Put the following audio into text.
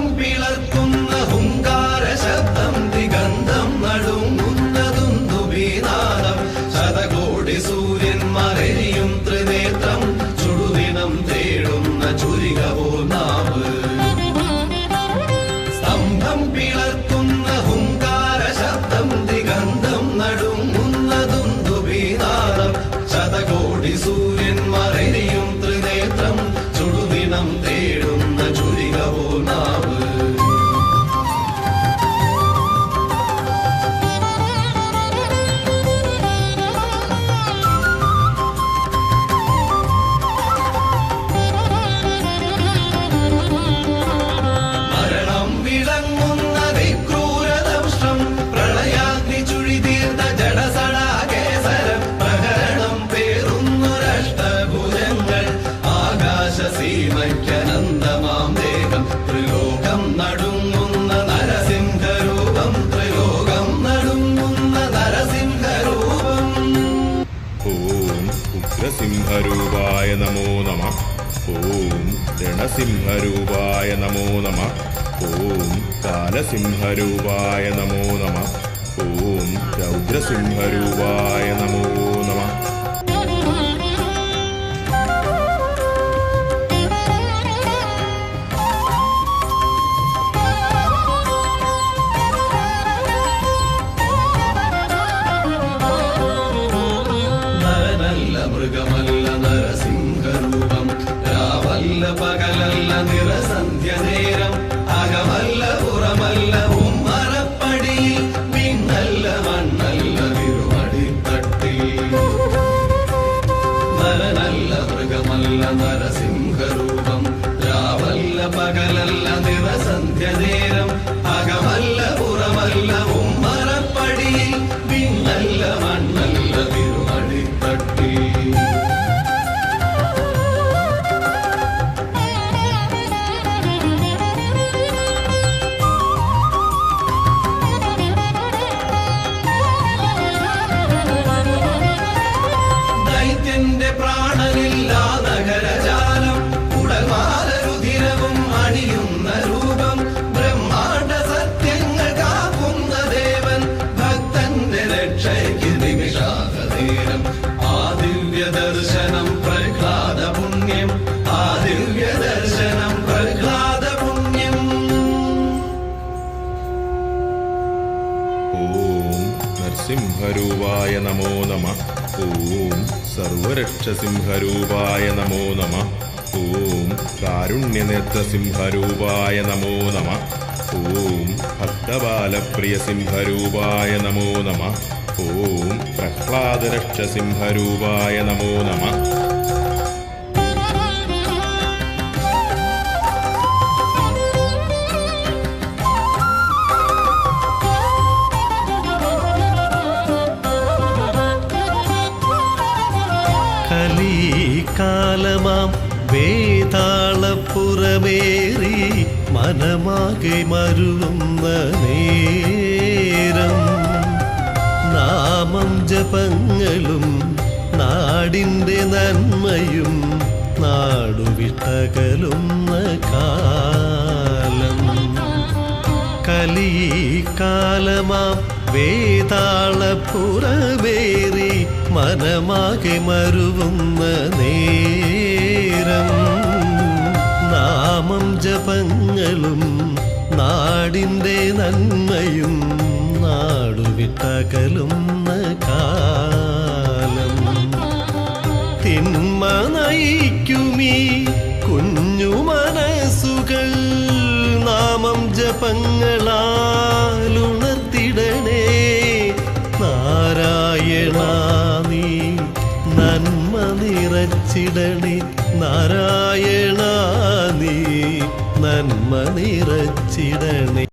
സ്തംഭം പിളർക്കുന്ന ഹുങ്കാര ശബ്ദം ദിഗന്ധം നടുങ്ങുന്നതും ദുബീനാദം ശതകോടി സൂര്യന്മാരെയും ത്രിനേത്രം ചുടുദിനം തേടുന്ന ചുരിക നാവ്. സ്തംഭം പിളർക്കുന്ന कालसिंहरूपाय नमो नमः ॐ कालसिंहरूपाय नमो नमः ॐ रौद्रसिंहरूपाय नमो நிற சந்திய நேரம் அகமல்ல புறமல்ல உம் மரப்படியில் மின்னல்ல மண்ணல்ல திருமடி தட்டில் மரநல்ல மிருகமல்ல நரசிங்க ராவல்ல பகலல்ல நிற ഓം നരസിംഹരൂപായ നമോ നമ. ഓം സർവരക്ഷസിംഹരൂപായ നമോ നമ. ഓം കാരുണ്യനേത്രസിംഹരൂപായ നമോ നമ. ഓം ഭക്തബാലപ്രിയസിംഹരൂപായ നമോ നമ. ഓം പ്രഹ്ലാദരക്ഷസിംഹരൂപായ നമോ നമ. കലീകാലമാം വേതാളപ്പുറമേറി മനമാകെ മരുവുന്ന നേരം. നാമം ജപങ്ങളും നാടിന്റെ നന്മയും നാടുവിട്ടകലുന്ന കാലം. കലീകാലമാം വേതാളപ്പുറമേറി മനമാകെ മരുവുന്ന നേരം നാമം ജപങ്ങളും നാടിന്റെ നന്മയും നാടുവിട്ടകലുന്ന കാലം. തിന്മ നയിക്കുമീ കുഞ്ഞു മനസ്സുകൾ നാമം ജപങ്ങളാലുണർത്തിടണേ നിറച്ചിടണേ നാരായണ നീ നന്മ നിറച്ചിടണേ.